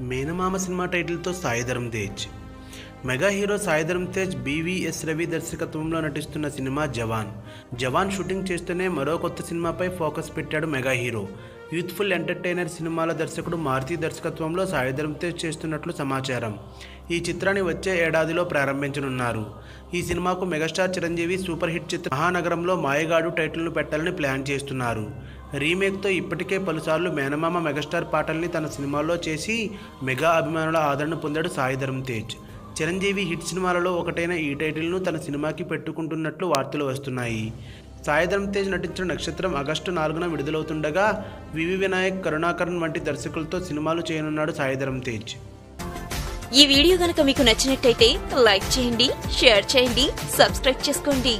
మేనమామ సినిమా టైటిల్తో Saidharam Tej. Mega hero Saidharam Tej BVS Ravi దర్శకత్వంలో నటిస్తున్న సినిమా జవాన్. జవాన్ షూటింగ్ చేస్తూనే మరో కొత్త సినిమాపై ఫోకస్ పెట్టాడు మెగా హీరో. యూత్ఫుల్ ఎంటర్టైనర్ సినిమాల దర్శకుడు మారుతి దర్శకత్వంలో సాయిధరం తేజ్ చేస్తున్నట్లు సమాచారం. ఈ చిత్రాన్ని వచ్చే ఏడాదిలో ప్రారంభించనున్నారు. ఈ సినిమాకు మెగాస్టార్ చిరంజీవి సూపర్ హిట్ చిత్ర మహానగరంలో మాయగాడు టైటిల్ను పెట్టాలని ప్లాన్ చేస్తున్నారు. రీమేక్తో ఇప్పటికే పలుసార్లు మేనమామ మెగాస్టార్ పాటల్ని తన సినిమాల్లో చేసి మెగా అభిమానుల ఆదరణ పొందాడు సాయిధరం తేజ్. చిరంజీవి హిట్ సినిమాలలో ఒకటైన ఈ టైటిల్ను తన సినిమాకి పెట్టుకుంటున్నట్లు వార్తలు వస్తున్నాయి. సాయిధరం తేజ్ నటించిన నక్షత్రం ఆగస్టు నాలుగున విడుదలవుతుండగా వివి వినాయక్ కరుణాకరణ్ వంటి దర్శకులతో సినిమాలు చేయనున్నాడు సాయిధరం తేజ్. ఈ వీడియో గనక మీకు నచ్చినట్టయితే లైక్ చేయండి షేర్ చేయండి సబ్స్క్రైబ్ చేసుకోండి.